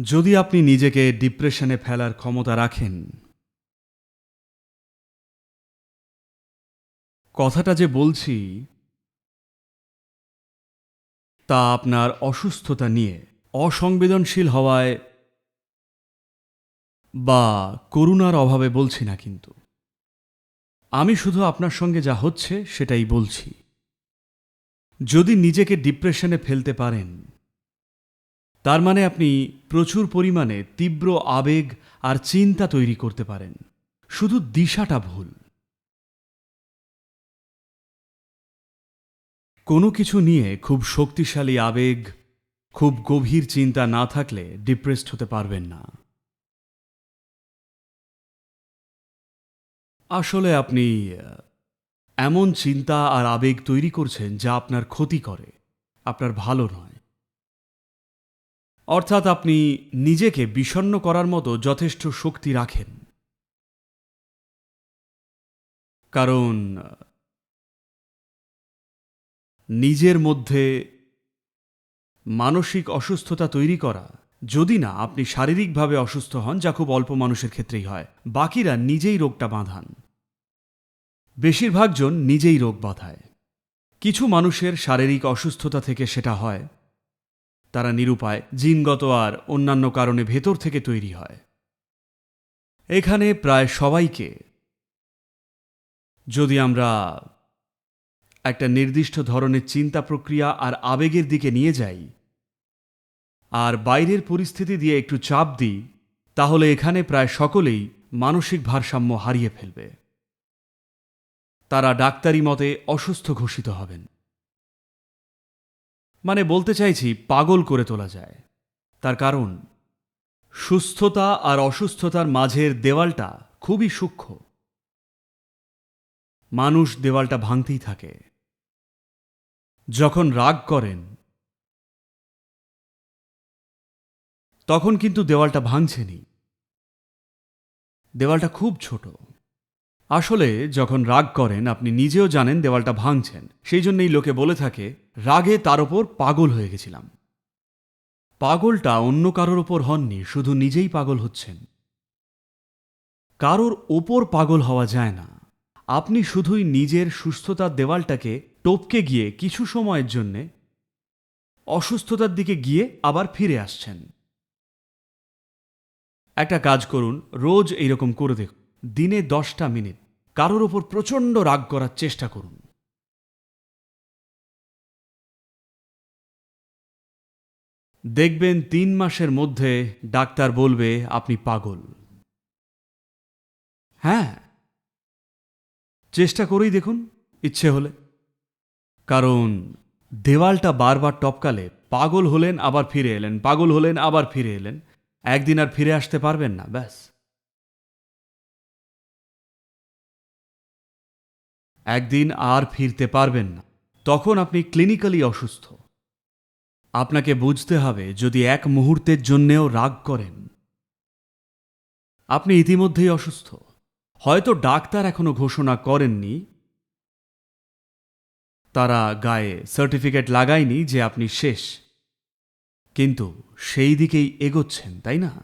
যদি আপনি নিজেকে ডিপ্রেশনে ফেলার ক্ষমতা রাখেন। কথাটা যে বলছি, তা আপনার অসুস্থতা নিয়ে, অসংবেদনশীল হওয়ায় বা করুণার অভাবে বলছি না কিন্তু। আমি শুধু আপনার সঙ্গে যা হচ্ছে সেটাই বলছি। যদি নিজেকে ডিপ্রেশনে ফেলতে পারেন তার মানে আপনি প্রচুর পরিমাণে তীব্র আবেগ আর চিন্তা তৈরি করতে পারেন। শুধু দিশাটা ভুল। কোনো কিছু নিয়ে খুব শক্তিশালী আবেগ, খুব গভীর চিন্তা না থাকলে ডিপ্রেসড হতে পারবেন না। আসলে আপনি এমন চিন্তা আর আবেগ তৈরি করছেন যা আপনার ক্ষতি করে, আপনার ভালো নয়। অর্থাৎ আপনি নিজেকে বিষণ্ণ করার মতো যথেষ্ট শক্তি রাখেন। কারণ, নিজের মধ্যে মানসিক অসুস্থতা তৈরি করা যদি না, আপনি শারীরিকভাবে অসুস্থ হন, যা খুব অল্প মানুষের ক্ষেত্রেই হয়। বাকিরা নিজেই রোগটা বাঁধান। বেশিরভাগ জন নিজেই রোগ বাঁধায়। কিছু মানুষের শারীরিক অসুস্থতা থেকে সেটা হয়। তারা নিরুপায়, জিনগত আর অন্যান্য কারণে ভেতর থেকে তৈরি হয়। এখানে প্রায় সবাইকে যদি আমরা একটা নির্দিষ্ট ধরনের চিন্তা প্রক্রিয়া আর আবেগের দিকে নিয়ে যাই আর বাইরের পরিস্থিতি দিয়ে একটু চাপ দিই, তাহলে এখানে প্রায় সকলেই মানসিক ভারসাম্য হারিয়ে ফেলবে। তারা ডাক্তারি মতে অসুস্থ ঘোষিত হবেন। মানে বলতে চাইছি, পাগল করে তোলা যায়। তার কারণ, সুস্থতা আর অসুস্থতার মাঝের দেওয়ালটা খুবই সূক্ষ্ম। মানুষ দেওয়ালটা ভাঙতেই থাকে। যখন রাগ করেন, তখন কিন্তু দেওয়ালটা ভাঙছেনি দেওয়ালটা খুব ছোট। আসলে যখন রাগ করেন, আপনি নিজেও জানেন দেওয়ালটা ভাঙছেন। সেই জন্যই লোকে বলে থাকে, রাগে তার ওপর পাগল হয়ে গেছিলাম। পাগলটা অন্য কারোর ওপর হননি, শুধু নিজেই পাগল হচ্ছেন। কারোর ওপর পাগল হওয়া যায় না। আপনি শুধুই নিজের সুস্থতার দেওয়ালটাকে টপকে গিয়ে কিছু সময়ের জন্যে অসুস্থতার দিকে গিয়ে আবার ফিরে আসছেন। একটা কাজ করুন, রোজ এইরকম করে দেখুন। দিনে দশটা মিনিট। কারোর ওপর প্রচণ্ড রাগ করার চেষ্টা করুন। দেখবেন তিন মাসের মধ্যে ডাক্তার বলবে, আপনি পাগল। হ্যাঁ। চেষ্টা করেই দেখুন, ইচ্ছে হলে। কারণ দেওয়ালটা বারবার টপকালে, পাগল হলেন, আবার ফিরে এলেন, পাগল হলেন, আবার ফিরে এলেন। একদিন আর ফিরে আসতে পারবেন না, ব্যাস। একদিন আর ফিরতে পারবেন না। তখন আপনি ক্লিনিক্যালি অসুস্থ। আপনাকে বুঝতে হবে যদি এক মুহূর্তের জন্যেও রাগ করেন। আপনি ইতিমধ্যেই অসুস্থ। হয়তো ডাক্তার এখনও ঘোষণা করেননি। তারা গায়ে সার্টিফিকেট লাগায়নি যে আপনি শেষ। কিন্তু সেই দিকেই এগোচ্ছেন, তাই না?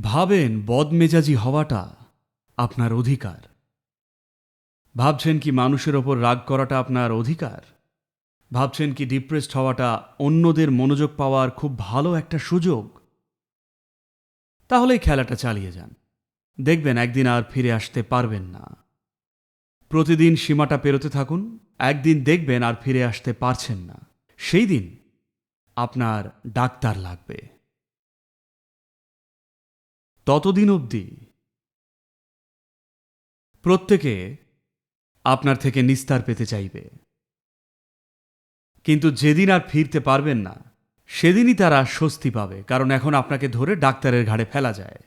ভাবেন বদমেজাজি হওয়াটা আপনার অধিকার। ভাবছেন কি মানুষের ওপর রাগ করাটা আপনার অধিকার? ভাবছেন কি ডিপ্রেসড হওয়াটা অন্যদের মনোযোগ পাওয়ার খুব ভালো একটা সুযোগ? তাহলেই খেলাটা চালিয়ে যান। দেখবেন একদিন আর ফিরে আসতে পারবেন না। প্রতিদিন সীমাটা পেরোতে থাকুন, একদিন দেখবেন আর ফিরে আসতে পারছেন না। সেই দিন আপনার ডাক্তার লাগবে। ততদিন অবধি প্রত্যেকে আপনার থেকে নিস্তার পেতে চাইবে। কিন্তু যেদিন আর ফিরতে পারবেন না, সেদিনই তারা স্বস্তি পাবে, কারণ এখন আপনাকে ধরে ডাক্তারের ঘাড়ে ফেলা যায়।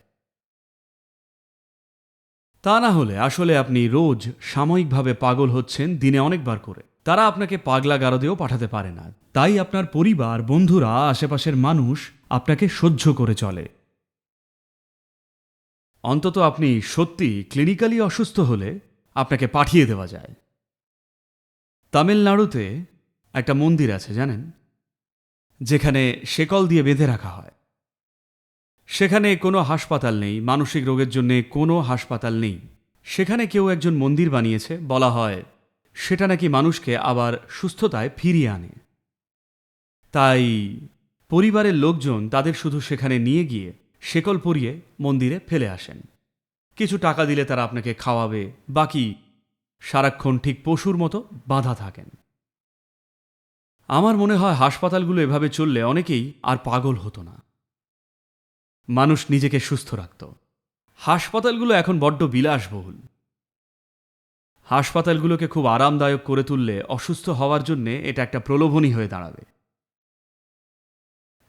তা না হলে আসলে আপনি রোজ সাময়িকভাবে পাগল হচ্ছেন দিনে অনেকবার করে। তারা আপনাকে পাগলা গারদেও পাঠাতে পারে না। তাই আপনার পরিবার, বন্ধুরা, আশেপাশের মানুষ আপনাকে সহ্য করে চলে। অন্তত আপনি সত্যি ক্লিনিক্যালি অসুস্থ হলে আপনাকে পাঠিয়ে দেওয়া যায়। তামিলনাড়ুতে একটা মন্দির আছে, জানেন? যেখানে শেকল দিয়ে বেঁধে রাখা হয়। সেখানে কোনো হাসপাতাল নেই, মানসিক রোগের জন্য কোনো হাসপাতাল নেই। সেখানে কেউ একজন মন্দির বানিয়েছে, বলা হয় সেটা নাকি মানুষকে আবার সুস্থতায় ফিরিয়ে আনে। তাই পরিবারের লোকজন তাদের শুধু সেখানে নিয়ে গিয়ে শেকল পরিয়ে মন্দিরে ফেলে আসেন। কিছু টাকা দিলে তারা আপনাকে খাওয়াবে, বাকি সারাক্ষণ ঠিক পশুর মতো বাঁধা থাকেন। আমার মনে হয় হাসপাতালগুলো এভাবে চললে অনেকেই আর পাগল হতো না। মানুষ নিজেকে সুস্থ রাখত। হাসপাতালগুলো এখন বড্ড বিলাসবহুল। হাসপাতালগুলোকে খুব আরামদায়ক করে তুললে অসুস্থ হওয়ার জন্যে এটা একটা প্রলোভনই হয়ে দাঁড়াবে।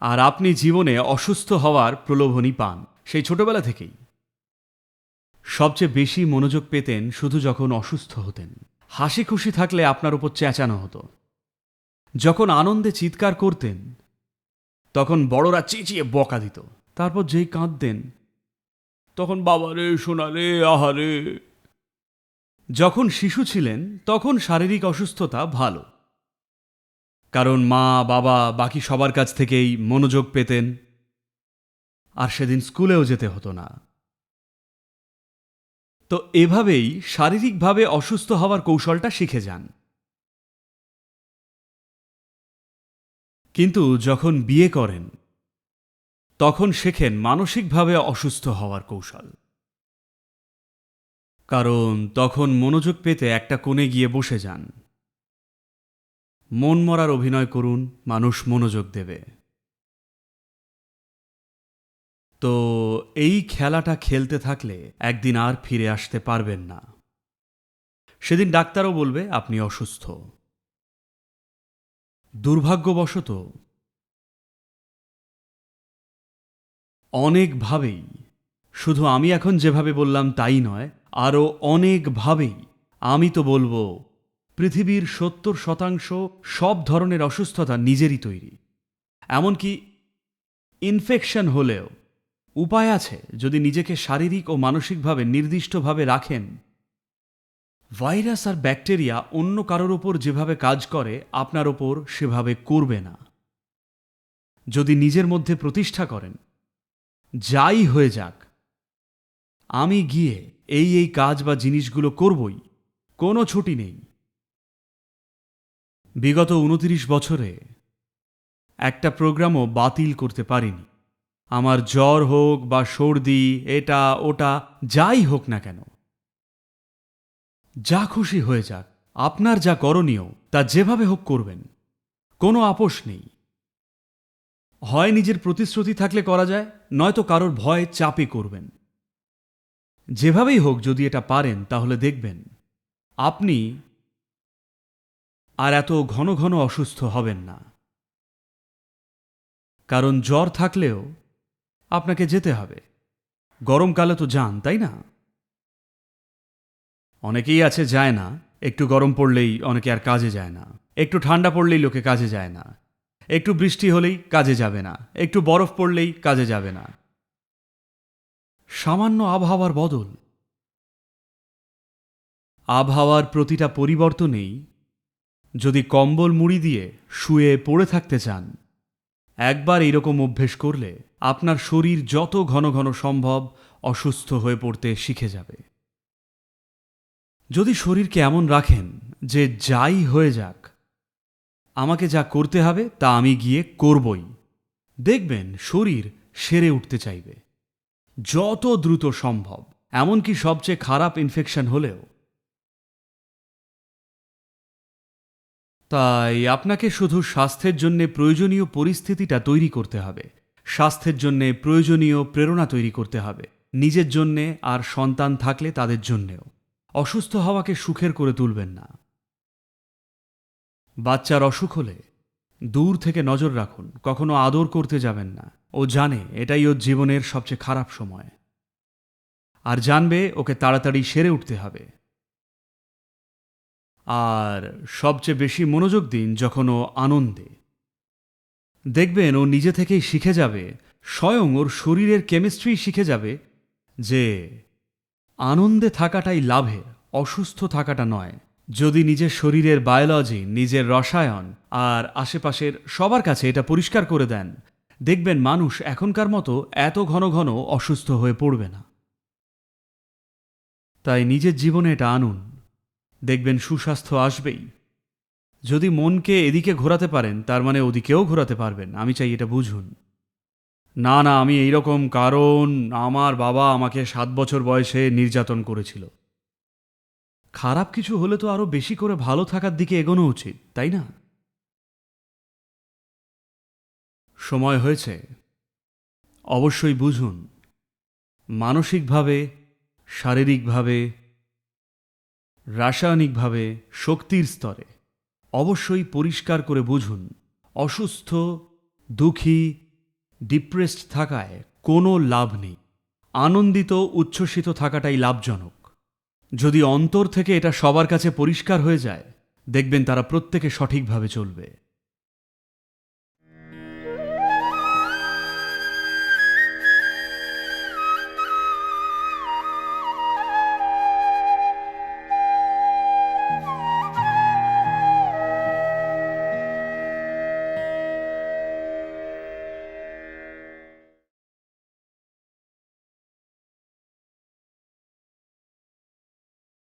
আর আপনি জীবনে অসুস্থ হওয়ার প্রলোভনই পান, সেই ছোটবেলা থেকেই। সবচেয়ে বেশি মনোযোগ পেতেন শুধু যখন অসুস্থ হতেন। হাসি খুশি থাকলে আপনার উপর চেঁচানো হতো। যখন আনন্দে চিৎকার করতেন, তখন বড়রা চেঁচিয়ে বকা দিত। তারপর যেই কাঁদতেন, তখন বাবা রে সোনা রে আহারে। যখন শিশু ছিলেন, তখন শারীরিক অসুস্থতা ভালো। কারণ মা, বাবা, বাকি সবার কাছ থেকেই মনোযোগ পেতেন। আর সেদিন স্কুলেও যেতে হতো না। তো এভাবেই শারীরিকভাবে অসুস্থ হওয়ার কৌশলটা শিখে যান। কিন্তু যখন বিয়ে করেন, তখন শেখেন মানসিকভাবে অসুস্থ হওয়ার কৌশল। কারণ তখন মনোযোগ পেতে একটা কোণে গিয়ে বসে যান। মন মরার অভিনয় করুন, মানুষ মনোযোগ দেবে। তো এই খেলাটা খেলতে থাকলে একদিন আর ফিরে আসতে পারবেন না। সেদিন ডাক্তারও বলবে আপনি অসুস্থ। দুর্ভাগ্যবশত অনেকভাবেই, শুধু আমি এখন যেভাবে বললাম তাই নয়, আরও অনেকভাবেই আমি তো বলব, পৃথিবীর সত্তর শতাংশ সব ধরনের অসুস্থতা নিজেরই তৈরি। এমনকি ইনফেকশন হলেও উপায় আছে যদি নিজেকে শারীরিক ও মানসিকভাবে নির্দিষ্টভাবে রাখেন। ভাইরাস আর ব্যাকটেরিয়া অন্য কারোর ওপর যেভাবে কাজ করে, আপনার ওপর সেভাবে করবে না। যদি নিজের মধ্যে প্রতিষ্ঠা করেন, যাই হয়ে যাক, আমি গিয়ে এই এই কাজ বা জিনিসগুলো করবই, কোনো ছুটি নেই। বিগত উনতিরিশ বছরে একটা প্রোগ্রামও বাতিল করতে পারিনি। আমার জ্বর হোক বা সর্দি, এটা, ওটা, যাই হোক না কেন। যা খুশি হয়ে যাক, আপনার যা করণীয়, তা যেভাবে হোক করবেন। কোনো আপোষ নেই। হয় নিজের প্রতিশ্রুতি থাকলে করা যায়, নয়তো কারোর ভয় চাপে করবেন। যেভাবেই হোক যদি এটা পারেন, তাহলে দেখবেন, আপনি আর এত ঘন ঘন অসুস্থ হবেন না। কারণ জ্বর থাকলেও আপনাকে যেতে হবে। গরমকালে তো যান, তাই না? অনেকেই আছে যায় না। একটু গরম পড়লেই অনেকে আর কাজে যায় না। একটু ঠান্ডা পড়লেই লোকে কাজে যায় না। একটু বৃষ্টি হলেই কাজে যাবে না। একটু বরফ পড়লেই কাজে যাবে না। সামান্য আবহাওয়ার বদল। আবহাওয়ার প্রতিটা পরিবর্তনেই যদি কম্বল মুড়ি দিয়ে শুয়ে পড়ে থাকতে চান একবার এইরকম অভ্যেস করলে আপনার শরীর যত ঘন ঘন সম্ভব অসুস্থ হয়ে পড়তে শিখে যাবে। যদি শরীরকে এমন রাখেন যে যাই হয়ে যাক, আমাকে যা করতে হবে তা আমি গিয়ে করবই। দেখবেন শরীর সেরে উঠতে চাইবে। যত দ্রুত সম্ভব, এমনকি সবচেয়ে খারাপ ইনফেকশন হলেও তাই আপনাকে শুধু স্বাস্থ্যের জন্য প্রয়োজনীয় পরিস্থিতিটা তৈরি করতে হবে। স্বাস্থ্যের জন্য প্রয়োজনীয় প্রেরণা তৈরি করতে হবে। নিজের জন্যে আর সন্তান থাকলে তাদের জন্যেও। অসুস্থ হওয়াকে সুখের করে তুলবেন না। বাচ্চার অসুখ হলে দূর থেকে নজর রাখুন, কখনো আদর করতে যাবেন না। ও জানে এটাই ওর জীবনের সবচেয়ে খারাপ সময়। আর জানবে ওকে তাড়াতাড়ি সেরে উঠতে হবে। আর সবচেয়ে বেশি মনোযোগ দিন যখন ও আনন্দে। দেখবেন ও নিজে থেকেই শিখে যাবে, স্বয়ং ওর শরীরের কেমিস্ট্রি শিখে যাবে যে আনন্দে থাকাটাই লাভের, অসুস্থ থাকাটা নয়। যদি নিজের শরীরের বায়োলজি, নিজের রসায়ন আর আশেপাশের সবার কাছে এটা পরিষ্কার করে দেন, দেখবেন মানুষ এখনকার মতো এত ঘন ঘন অসুস্থ হয়ে পড়বে না। তাই নিজের জীবনে এটা আনুন। দেখবেন সুস্বাস্থ্য আসবেই। যদি মনকে এদিকে ঘোরাতে পারেন, তার মানে ওদিকেও ঘোরাতে পারবেন, আমি চাই এটা বুঝুন। না না, আমি এইরকম কারণ আমার বাবা আমাকে সাত বছর বয়সে নির্যাতন করেছিল। খারাপ কিছু হলে তো আরও বেশি করে ভালো থাকার দিকে এগোনো উচিত, তাই না? সময় হয়েছে। অবশ্যই বুঝুন, মানসিকভাবে, শারীরিকভাবে রাসায়নিকভাবে শক্তির স্তরে। অবশ্যই পরিষ্কার করে বুঝুন, অসুস্থ, দুঃখী, ডিপ্রেসড থাকায় কোনো লাভ নেই। আনন্দিত, উচ্ছ্বসিত থাকাটাই লাভজনক। যদি অন্তর থেকে এটা সবার কাছে পরিষ্কার হয়ে যায়, দেখবেন তারা প্রত্যেকে সঠিকভাবে চলবে।